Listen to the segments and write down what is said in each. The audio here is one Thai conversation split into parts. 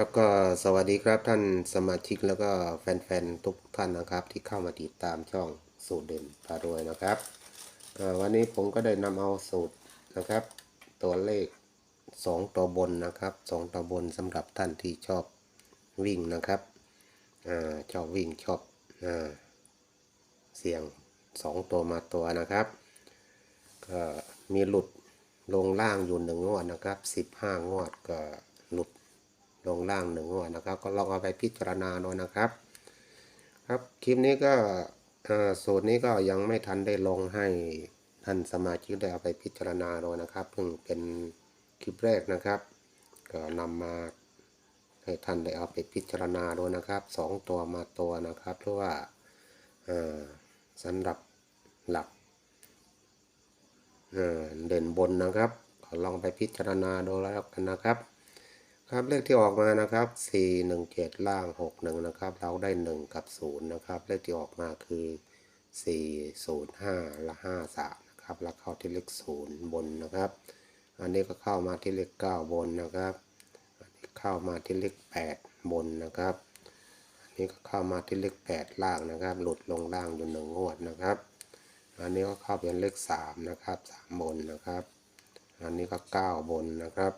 ครับก็สวัสดีครับท่านสมาชิกแล้วก็แฟนๆทุกท่านนะครับ ที่เข้ามาติดตามช่องสูตรเด่นพารวยนะครับวันนี้ผมก็ได้นำเอาสูตรนะครับ ตัวเลข 2 ตัวบนนะครับ 2 ตัวบนสำหรับท่านที่ชอบวิ่งนะครับอชอบวิ่งชอบอเสี่ยง 2 ตัวมาตัวนะครับก็มีหลุดลงล่างอยู่หนึ่งงวดนะครับ 15 งวดก็ ลงล่างหนึ่งงวดนะครับ ก็ลองเอาไปพิจารณาดูนะครับ ครับคลิปนี้ก็สูตรนี้ก็ยังไม่ทันได้ลงให้ท่านสมาชิกได้เอาไปพิจารณาดูนะครับเพิ่งเป็นคลิปแรกนะครับ ก็นำมาให้ท่านได้เอาไปพิจารณาดูนะครับสองตัวมาตัวนะครับ เพราะว่าสำหรับหลักเอ่อเด่นบนนะครับลองไปพิจารณาดูแล้วกันนะครับ ครับเลขที่ออกมานะครับ 4 1 7 ล่าง 6 1 นะครับ เราได้ 1 กับ 0 นะครับ เลขที่ออกมาคือ 4 0 5 และ 5 3 นะครับ แล้วเข้าที่เลข 0 บนนะครับ อันนี้ก็เข้ามาที่เลข 9 บนนะครับ อันนี้เข้ามาที่เลข 8 บนนะครับ อันนี้ก็เข้ามาที่เลข 8 ล่างนะครับ หลุดลงล่างอยู่หนึ่งงวดนะครับ อันนี้ก็เข้าเป็นเลข 3 นะครับ 3 บนนะครับ อันนี้ก็ 9 บนนะครับ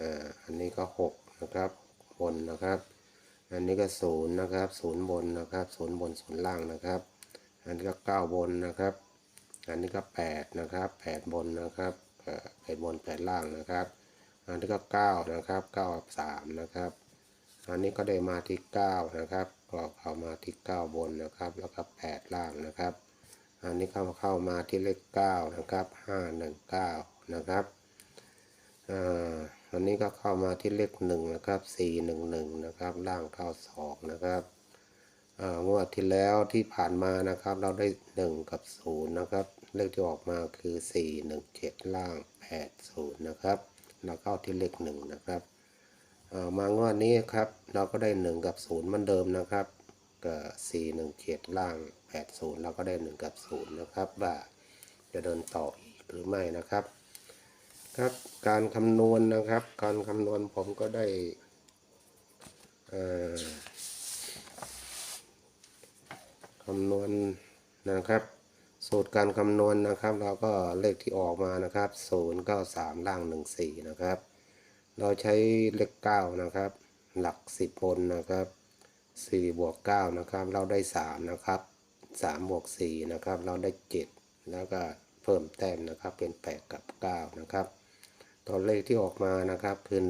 อ่าอันนี้ก็หกนะครับบนนะครับ อันนี้ก็ศูนย์นะครับศูนย์บนนะครับศูนย์บนศูนย์ล่างนะครับ อันนี้ก็เก้าบนนะครับ อันนี้ก็แปดนะครับแปดบนนะครับแปดบนแปดล่างนะครับ อันนี้ก็เก้านะครับเก้ากับสามนะครับ อันนี้ก็ได้มาที่เก้านะครับก็เข้ามาที่เก้าบนนะครับ แล้วก็แปดล่างนะครับ อันนี้เข้าเข้ามาที่เลขเก้านะครับห้าหนึ่งเก้านะครับอ่า อันนี้ก็เข้ามาที่เลขหนึ่งนะครับสี่หนึ่งหนึ่งนะครับล่างเข้าสองนะครับอ่างวดที่แล้วที่ผ่านมานะครับ เราได้หนึ่งกับศูนย์นะครับ เลขที่ออกมาคือสี่หนึ่งเจ็ดล่างแปดศูนย์นะครับ เราเข้าที่เลขหนึ่งนะครับอ่ามางวดนี้ครับ เราก็ได้หนึ่งกับศูนย์เหมือนเดิมนะครับก็สี่หนึ่งเจ็ดล่างแปดศูนย์เราก็ได้หนึ่งกับศูนย์นะครับ ว่าจะเดินต่ออีกหรือไม่นะครับ ครับการคำนวณนะครับ การคำนวณผมก็ได้คำนวณนะครับ สูตรการคำนวณนะครับ เราก็เลขที่ออกมานะครับ0 9 3ล่าง 14 นะครับ เราใช้เลข9นะครับ หลัก 10บนนะครับ4บวก9นะครับ เราได้ 3 นะครับ3บวก4นะครับ เราได้ 7 แล้วก็เพิ่มแต้มนะครับเป็น 8 กับ 9 นะครับ ตัวเลขที่ออกมานะครับคือ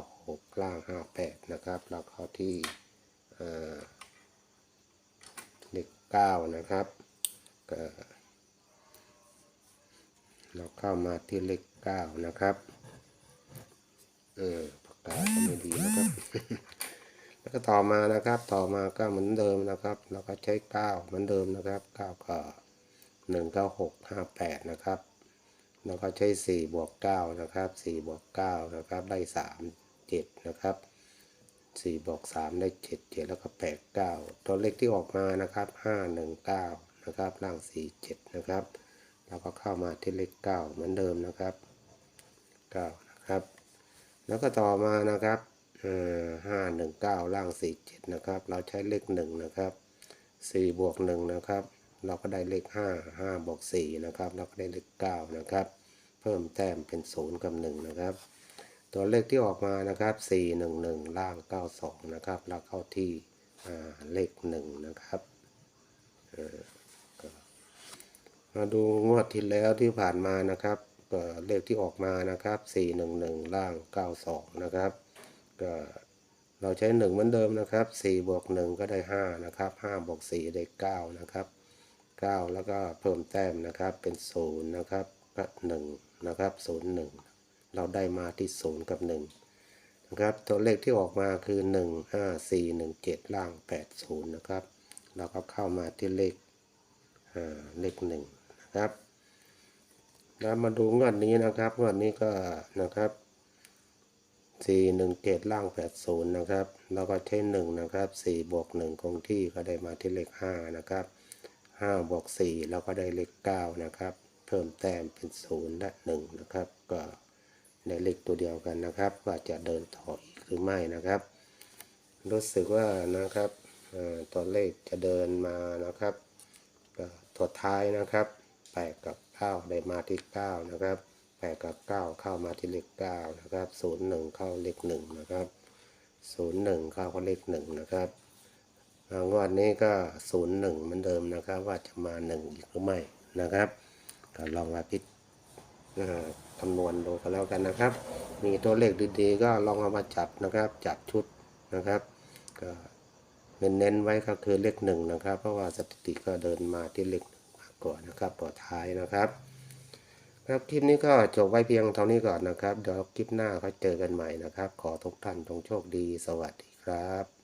196 ล่าง 58 นะครับ แล้วเข้าที่เอ่อเลข9นะครับเราเข้ามาที่เลข 9 นะครับ เออปากกาก็ไม่ดีนะครับ แล้วก็ต่อมานะครับ ต่อมาก็เหมือนเดิมนะครับ เราก็ใช้ 9 เหมือนเดิมนะครับ 9 ก็ 196 58 นะครับ แล้วก็ใช้4บวก9นะครับ4บวก9นะครับได้ 3 7 นะครับ4บวก3ได้ 7 7 แล้วก็8 9 ตัวเลขที่ออกมานะครับ 5 1 9 นะครับล่าง 4 7 นะครับ แล้วก็เข้ามาที่เลข 9 เหมือนเดิมนะครับ 9 นะครับ แล้วก็ต่อมานะครับเอ่อ5 1 9ล่าง4 7นะครับ เราใช้เลข1นะครับ4บวก1นะครับ เราก็ได้เลข 5 5บวก4นะครับ เราก็ได้เลข9นะครับ เพิ่มแต้มเป็น 0 กับ 1 นะครับ ตัวเลขที่ออกมานะครับ 4 1 1 ล่าง 92 นะครับ เราเข้าที่เลข 1 นะครับมาดูงวดที่แล้วที่ผ่านมานะครับเลขที่ออกมานะครับ 4 1 1 ล่าง 92 นะครับก็เราใช้ 1 เหมือนเดิมนะครับ 4 บวก 1 ก็ได้ 5 นะครับ 5 บวก 4 ได้ 9 นะครับ 9 แล้วก็เพิ่มแต้มนะครับเป็น 0 นะครับก็1นะครับ0 1 เราได้มาที่ 0 กับ 1 นะครับ ตัวเลขที่ออกมาคือ 1 5 4 1 7 ล่าง 80 นะครับ เราก็เข้ามาที่เลขอ่าเลข1นะครับแล้วมาดูงวดนี้นะครับงวดนี้ก็นะครับสี่หนึ่งเจ็ดล่างแปดศูนย์นะครับ แล้วก็ใช้หนึ่งนะครับสี่บวกหนึ่งคงที่ก็ได้มาที่เลขห้านะครับ ห้าบวกสี่แล้วก็ได้เลขเก้านะครับ เพิ่มแต้มเป็นศูนย์และหนึ่งนะครับ ก็ในเลขตัวเดียวกันนะครับ ว่าจะเดินต่ออีกหรือไม่นะครับ รู้สึกว่านะครับตัวเลขจะเดินมานะครับตัวท้ายนะครับแปดกับเก้าได้มาที่เก้านะครับแปดกับเก้าเข้ามาที่เลขเก้านะครับศูนย์หนึ่งเข้าเลขหนึ่งนะครับศูนย์หนึ่งเข้าก็เลขหนึ่งนะครับ งวดนี้ก็ศูนย์หนึ่งเหมือนเดิมนะครับ ว่าจะมาหนึ่งอีกหรือไม่นะครับ ก็ลองมาพิจอ่าคำนวณดูกันแล้วกันนะครับ มีตัวเลขดีๆ ก็ลองเอามาจับนะครับ จับชุดนะครับ ก็เน้นๆไว้ก็คือเลขหนึ่งนะครับ เพราะว่าสถิติก็เดินมาที่เลขมากกว่านะครับต่อท้ายนะครับ ครับคลิปนี้ก็จบไว้เพียงเท่านี้ก่อนนะครับ เดี๋ยวคลิปหน้าก็เจอกันใหม่นะครับ ขอทุกท่านจงโชคดี สวัสดีครับ